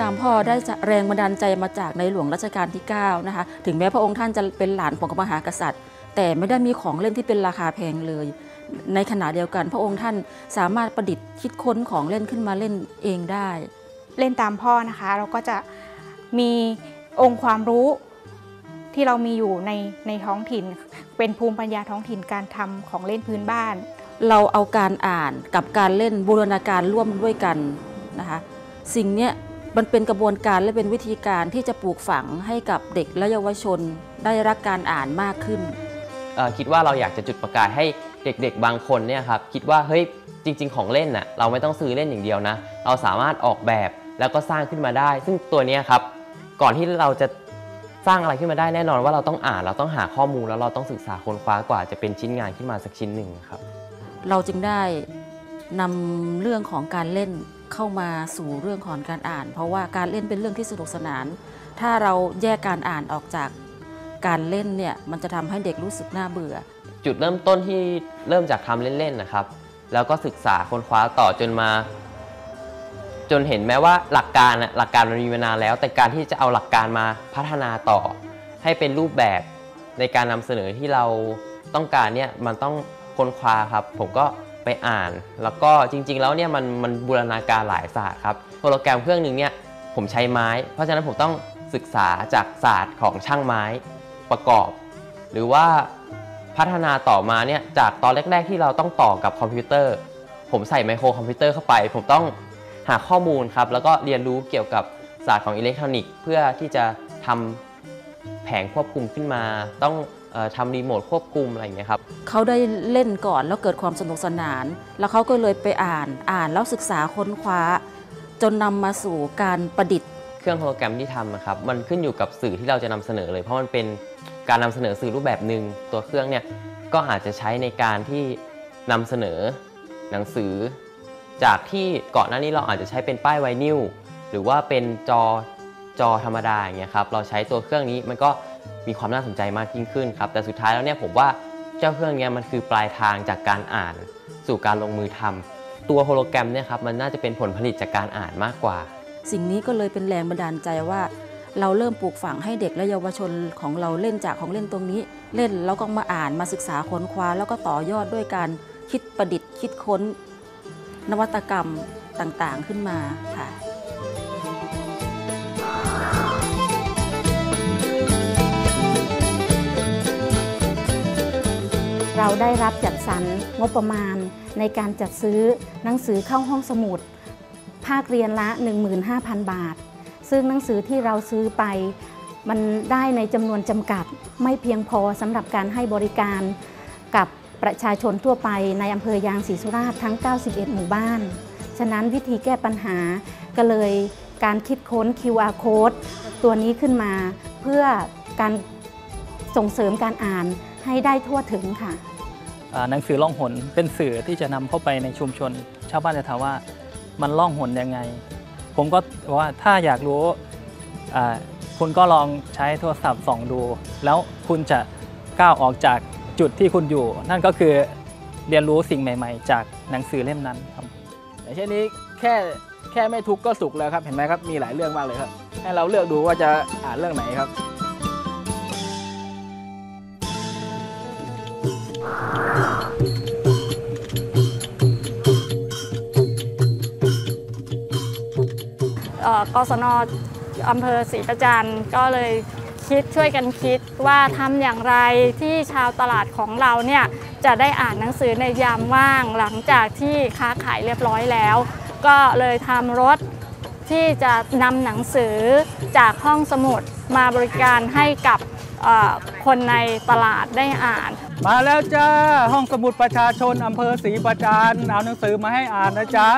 ตามพ่อได้แรงบันดาลใจมาจากในหลวงรัชกาลที่9นะคะถึงแม้พระองค์ท่านจะเป็นหลานของมหากษัตริย์ แต่ไม่ได้มีของเล่นที่เป็นราคาแพงเลย ในขณะเดียวกันพระองค์ท่านสามารถประดิษฐ์คิดค้นของเล่นขึ้นมาเล่นเองได้ เล่นตามพ่อนะคะ เราก็จะมีองค์ความรู้ที่เรามีอยู่ในในท้องถิ่น เป็นภูมิปัญญาท้องถิ่นการทำของเล่นพื้นบ้าน เราเอาการอ่านกับการเล่นบูรณาการร่วมด้วยกันนะคะสิ่งเนี้ย มันเป็นกระบวนการและเป็นวิธีการที่จะปลูกฝังให้กับเด็กและเยาวชน ได้รักการอ่านมากขึ้นเอ่อคิดว่าเราอยากจะจุดประกายให้เด็กๆ บางคนเนี่ยครับคิดว่าเฮ้ยจริง ๆ ของเล่นน่ะเราไม่ต้องซื้อเล่นอย่างเดียวนะ เราสามารถออกแบบแล้วก็สร้างขึ้นมาได้ ซึ่งตัวเนี้ยครับก่อนที่เราจะสร้างอะไรขึ้นมาได้แน่นอนว่าเราต้องอ่านเราต้องหาข้อมูลแล้วเราต้องศึกษาค้นคว้ากว่าจะเป็นชิ้นงานขึ้นมาสักชิ้นหนึ่งครับ เราจึงได้นำเรื่องของการเล่น เข้ามาสู่เรื่องของการอ่าน เพราะว่าการเล่นเป็นเรื่องที่สนุกสนาน ถ้าเราแยกการอ่านออกจากการเล่นเนี่ยมันจะทำให้เด็กรู้สึกน่าเบื่อ จุดเริ่มต้นที่เริ่มจากทำเล่นๆนะครับ แล้วก็ศึกษาค้นคว้าต่อจนมา จนเห็นแม้ว่าหลักการน่ะหลักการมันมีมานานแล้ว แต่การที่จะเอาหลักการมาพัฒนาต่อ ให้เป็นรูปแบบในการนำเสนอที่เราต้องการเนี่ยมันต้องค้นคว้าครับ ผมก็ ไปอ่าน แล้วก็จริง ๆ แล้วเนี่ยมันมันบูรณาการหลายศาสตร์ครับโปรแกรมเครื่องหนึ่งเนี่ยผมใช้ไม้ เพราะฉะนั้นผมต้องศึกษาจากศาสตร์ของช่างไม้ประกอบ หรือว่าพัฒนาต่อมาเนี่ยจากตอนแรก ๆ ที่เราต้องต่อกับคอมพิวเตอร์ ผมใส่ไมโครคอมพิวเตอร์เข้าไป ผมต้องหาข้อมูลครับ แล้วก็เรียนรู้เกี่ยวกับศาสตร์ของอิเล็กทรอนิกส์ เพื่อที่จะทำแผงควบคุมขึ้นมา ต้อง ทำรีโมทควบคุมอะไรอย่างเงี้ยครับเขาได้เล่นก่อนแล้วเกิดความสนุกสนาน แล้วเขาก็เลยไปอ่านอ่านแล้วศึกษาค้นคว้า จนนำมาสู่การประดิษฐ์ เครื่องโฮโลแกรมที่ทำนะครับมันขึ้นอยู่กับสื่อที่เราจะนำเสนอเลย เพราะมันเป็นการนำเสนอสื่อรูปแบบหนึ่งตัวเครื่องเนี่ยก็อาจจะใช้ในการที่นำเสนอหนังสือ จากที่ก่อนหน้านี้เราอาจจะใช้เป็นป้ายไวนิลหรือว่าเป็นจอจอธรรมดาอย่างเงี้ยครับเราใช้ตัวเครื่องนี้มันก็ มีความน่าสนใจมากยิ่งขึ้นครับ แต่สุดท้ายแล้วเนี่ยผมว่าเจ้าเครื่องเนี้ยมันคือปลายทางจากการอ่าน สู่การลงมือทำตัวโฮโลแกรมเนี่ยครับมันน่าจะเป็นผลผลิตจากการอ่านมากกว่า สิ่งนี้ก็เลยเป็นแรงบันดาลใจว่า เราเริ่มปลูกฝังให้เด็กและเยาวชนของเราเล่นจากของเล่นตรงนี้ เล่นแล้วก็มาอ่านมาศึกษาค้นคว้า แล้วก็ต่อยอดด้วยการคิดประดิษฐ์ คิดค้น นวัตกรรมต่างๆขึ้นมาค่ะ เราได้รับจัดสรรงบประมาณ ในการจัดซื้อหนังสือเข้าห้องสมุด ภาคเรียนละ 15,000 บาท ซึ่งหนังสือที่เราซื้อไปมันได้ในจำนวนจำกัด ไม่เพียงพอสำหรับการให้บริการกับประชาชนทั่วไปในอำเภอยางศรีสุราษฎร์ทั้ง 91 หมู่บ้าน ฉะนั้นวิธีแก้ปัญหาก็เลยการคิดค้น QR code ตัวนี้ขึ้นมาเพื่อการส่งเสริมการอ่าน ให้ได้ทั่วถึงค่ะอ่าหนังสือล่องหนเป็นสื่อที่จะนำเข้าไปในชุมชน ชาวบ้านจะถามว่ามันล่องหนยังไง ผมก็บอกว่าถ้าอยากรู้อ่าคุณก็ลองใช้โทรศัพท์ส่องดู แล้วคุณจะก้าวออกจากจุดที่คุณอยู่ นั่นก็คือเรียนรู้สิ่งใหม่ ๆ จากหนังสือเล่มนั้นครับอย่างเช่นนี้แค่แค่ไม่ทุกข์ก็สุขแล้วครับ เห็นไหมครับมีหลายเรื่องมากเลยครับ ให้เราเลือกดูว่าจะอ่านเรื่องไหนครับ กศนอำเภอศรีประจันทร์ก็เลยคิดช่วยกันคิดว่าทำอย่างไรที่ชาวตลาดของเราเนี่ยจะได้อ่านหนังสือในยามว่างหลังจากที่ค้าขายเรียบร้อยแล้ว ก็เลยทำรถที่จะนำหนังสือจากห้องสมุดมาบริการให้กับคนในตลาดได้อ่าน มาแล้วจ้าห้องสมุดประชาชนอำเภอศรีประจันเอาหนังสือมาให้อ่านนะจ๊ะ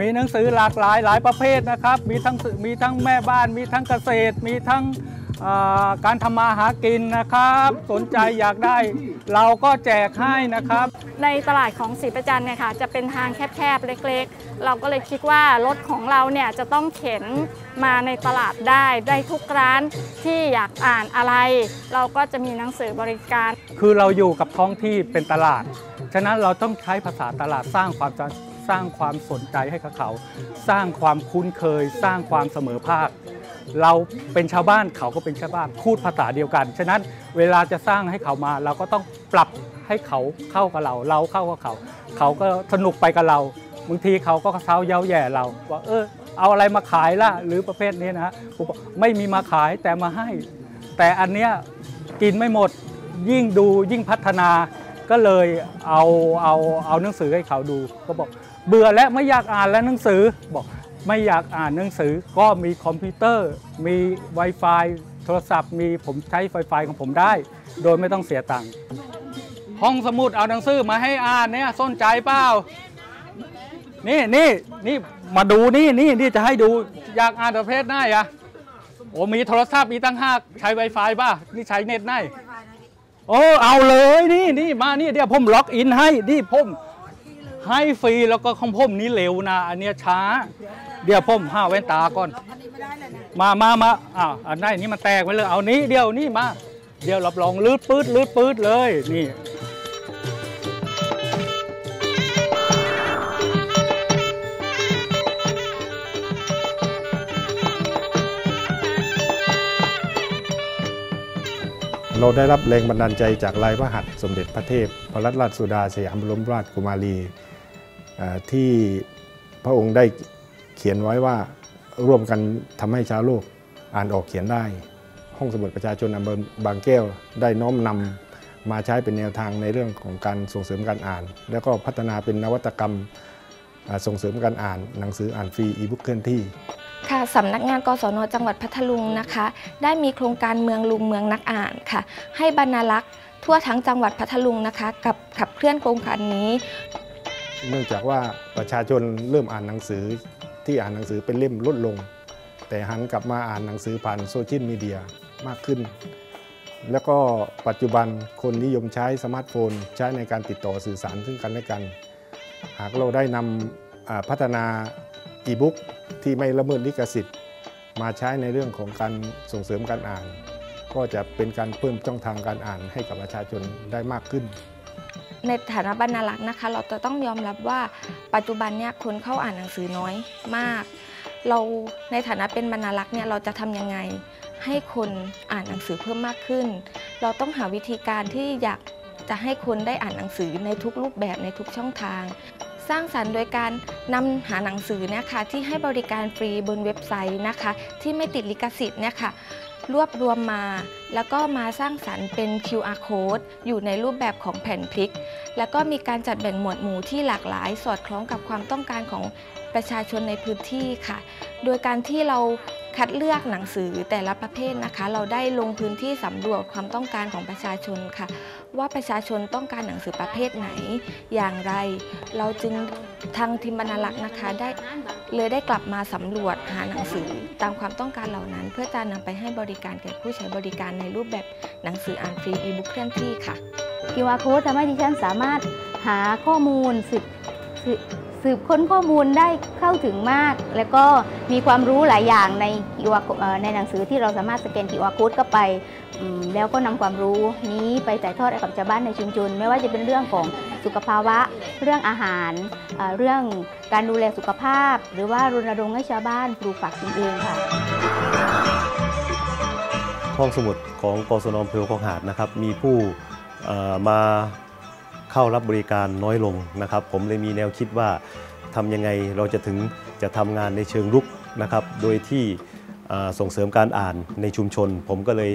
มีหนังสือหลากหลายหลายประเภทนะครับ มีทั้งมีทั้งแม่บ้าน มีทั้งเกษตร มีทั้งเอ่อการทำมาหากินนะครับ สนใจอยากได้ เราก็แจกให้นะครับ ในตลาดของศรีประจันเนี่ยค่ะจะเป็นทางแคบๆ เล็กๆ เราก็เลยคิดว่ารถของเราเนี่ยจะต้องเข็นมาในตลาดได้ได้ทุกร้านที่อยากอ่านอะไร เราก็จะมีหนังสือบริการ คือเราอยู่กับท้องที่เป็นตลาด ฉะนั้นเราต้องใช้ภาษาตลาดสร้างความ สร้างความสนใจให้กับเขา สร้างความคุ้นเคย สร้างความเสมอภาค เราเป็นชาวบ้านเขาก็เป็นชาวบ้านพูดภาษาเดียวกัน ฉะนั้นเวลาจะสร้างให้เขามา เราก็ต้องปรับให้เขาเข้ากับเรา เราเข้ากับเขา เขาก็สนุกไปกับเราบางทีเขาก็เซ้าเย้าแย่เราว่าเออเอาอะไรมาขายล่ะ หรือประเภทนี้นะฮะผมบอกไม่มีมาขายแต่มาให้ แต่อันเนี้ยกินไม่หมดยิ่งดูยิ่งพัฒนาก็เลยเอาเอาเอาหนังสือให้เขาดู ก็บอก เบื่อและไม่อยากอ่านแล้วหนังสือบอกไม่อยากอ่านหนังสือก็มีคอมพิวเตอร์ มี Wi-Fi โทรศัพท์มีผมใช้ Wi-Fi ของผมได้ โดยไม่ต้องเสียตังค์ห้องสมุดเอาหนังสือมาให้อ่านเนี่ยสนใจเปล่านี่นี่นี่มาดูนี่นี่นี่จะให้ดูอยากอ่านประเภทไหนอะโอ้มีโทรศัพท์มีตั้งห้าใช้ Wi-Fi ป่ะนี่ใช้เน็ตไหนโอ้เอาเลยนี่นี่มานี่เดี๋ยวผมล็อกอินให้นี่ผม ให้ฟรีแล้วก็ของผมนี่เร็วนะ อันเนี้ยช้า เดี๋ยวผมห้าแว่นตาก่อน มามามาอ้าวอันไหนนี่มันแตกไปเลยเอานี้เดี๋ยวนี่มา เดี๋ยวรับรองลืดปืดลืดปืดเลยนี่เราได้รับแรงบันดาลใจจากลายพระหัตถ์สมเด็จพระเทพพระรัตนราชสุดาสยามบรมราชกุมารีเอ่อ ที่พระองค์ได้เขียนไว้ว่าร่วมกันทำให้ชาวโลกอ่านออกเขียนได้ ห้องสมุดประชาชนอำเภอบางแก้วได้น้อมนำมาใช้เป็นแนวทางในเรื่องของการส่งเสริมการอ่าน แล้วก็พัฒนาเป็นนวัตกรรมส่งเสริมการอ่านหนังสืออ่านฟรีอีบุ๊กเคลื่อนที่ค่ะสำนักงานกศนจังหวัดพัทลุงนะคะ ได้มีโครงการเมืองลุงเมืองนักอ่านค่ะ ให้บรรณารักษ์ทั่วทั้งจังหวัดพัทลุงนะคะ กับขับเคลื่อนโครงการนี้ เนื่องจากว่าประชาชนเริ่มอ่านหนังสือที่อ่านหนังสือเป็นเล่มลดลง แต่หันกลับมาอ่านหนังสือผ่านโซเชียลมีเดียมากขึ้น แล้วก็ปัจจุบันคนนิยมใช้สมาร์ทโฟน ใช้ในการติดต่อสื่อสารซึ่งกันและกัน หากเราได้นำพัฒนาอีบุ๊กที่ไม่ละเมิดลิขสิทธิ์ มาใช้ในเรื่องของการส่งเสริมการอ่าน ก็จะเป็นการเพิ่มช่องทางการอ่านให้กับประชาชนได้มากขึ้น ในฐานะบรรณารักษ์นะคะ เราจะต้องยอมรับว่าปัจจุบันเนี่ยคนเข้าอ่านหนังสือน้อยมาก เราในฐานะเป็นบรรณารักษ์เนี่ยเราจะทำยังไงให้คนอ่านหนังสือเพิ่มมากขึ้น เราต้องหาวิธีการที่อยากจะให้คนได้อ่านหนังสือในทุกรูปแบบในทุกช่องทาง สร้างสรรค์โดยการนำหาหนังสือนี่ยค่ะที่ให้บริการฟรีบนเว็บไซต์นะคะ ที่ไม่ติดลิขสิทธิ์เนี่ยค่ะ รวบรวมมา แล้วก็มาสร้างสรรค์เป็น QR code อยู่ในรูปแบบของแผ่นพลิก แล้วก็มีการจัดแบ่งหมวดหมู่ที่หลากหลาย สอดคล้องกับความต้องการของประชาชนในพื้นที่ค่ะ โดยการที่เรา คัดเลือกหนังสือแต่ละประเภทนะคะ เราได้ลงพื้นที่สำรวจความต้องการของประชาชนค่ะ ว่าประชาชนต้องการหนังสือประเภทไหน อย่างไร เราจึงทางทีมบรรณารักษ์นะคะได้เลยได้กลับมาสำรวจหาหนังสือตามความต้องการเหล่านั้น เพื่อจะนำไปให้บริการแก่ผู้ใช้บริการในรูปแบบหนังสืออ่านฟรีอีบุ๊กเคลื่อนที่ค่ะ QR code ทำให้ดิฉันสามารถหาข้อมูลสืบสืบ สืบค้นข้อมูลได้เข้าถึงมาก แล้วก็มีความรู้หลายอย่างในในหนังสือที่เราสามารถสแกน QR code เข้าไป แล้วก็นำความรู้นี้ไปถ่ายทอดให้กับชาวบ้านในชุมชนไม่ว่าจะเป็นเรื่องของสุขภาวะ เรื่องอาหาร เรื่องการดูแลสุขภาพ หรือว่ารณรงค์ให้ชาวบ้านปลูกฝักตนเองค่ะห้องสมุดของกศนอำเภอคลองหาดนะครับมีผู้มา เข้ารับบริการน้อยลงนะครับ ผมเลยมีแนวคิดว่าทำยังไงเราจะถึงจะทำงานในเชิงรุกนะครับ โดยที่ส่งเสริมการอ่านในชุมชน ผมก็เลย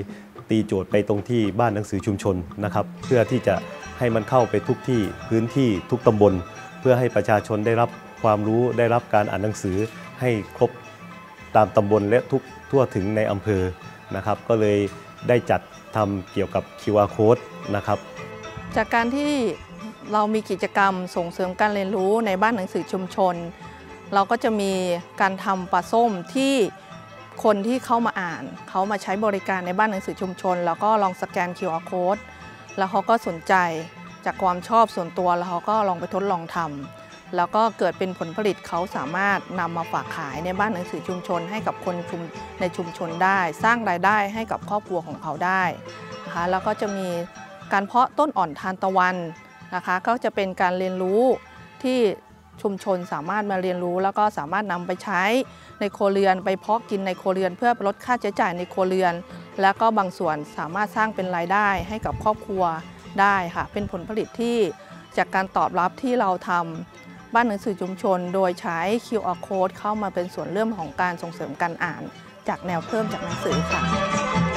ตีโจทย์ไปตรงที่บ้านหนังสือชุมชนนะครับ เพื่อที่จะให้มันเข้าไปทุกที่พื้นที่ทุกตำบล เพื่อให้ประชาชนได้รับความรู้ได้รับการอ่านหนังสือให้ครบตามตำบลและทุกทั่วถึงในอำเภอนะครับ ก็เลยได้จัดทำเกี่ยวกับ QR code นะครับ จากการที่เรามีกิจกรรมส่งเสริมการเรียนรู้ในบ้านหนังสือชุมชน เราก็จะมีการทำปลาส้มที่คนที่เข้ามาอ่าน เขามาใช้บริการในบ้านหนังสือชุมชน แล้วก็ลองสแกน QR code แล้วเขาก็สนใจจากความชอบส่วนตัวแล้วเขาก็ลองไปทดลองทำแล้วก็เกิดเป็นผลผลิตเขาสามารถนำมาฝากขายในบ้านหนังสือชุมชน ให้กับคนในชุมชนได้ สร้างรายได้ให้กับครอบครัวของเขาได้นะคะแล้วก็จะมี การเพาะต้นอ่อนทานตะวันนะคะก็จะเป็นการเรียนรู้ที่ชุมชนสามารถมาเรียนรู้ แล้วก็สามารถนำไปใช้ในโครเรือนไปเพาะกินในโครเรือน เพื่อลดค่าใช้จ่ายในโครเรือน แล้วก็บางส่วนสามารถสร้างเป็นรายได้ให้กับครอบครัวได้ค่ะเป็นผลผลิตที่จากการตอบรับที่เราทำบ้านหนังสือชุมชน โดยใช้ QR code เข้ามาเป็นส่วนเริ่มของการส่งเสริมการอ่าน จากแนวเพิ่มจากหนังสือค่ะ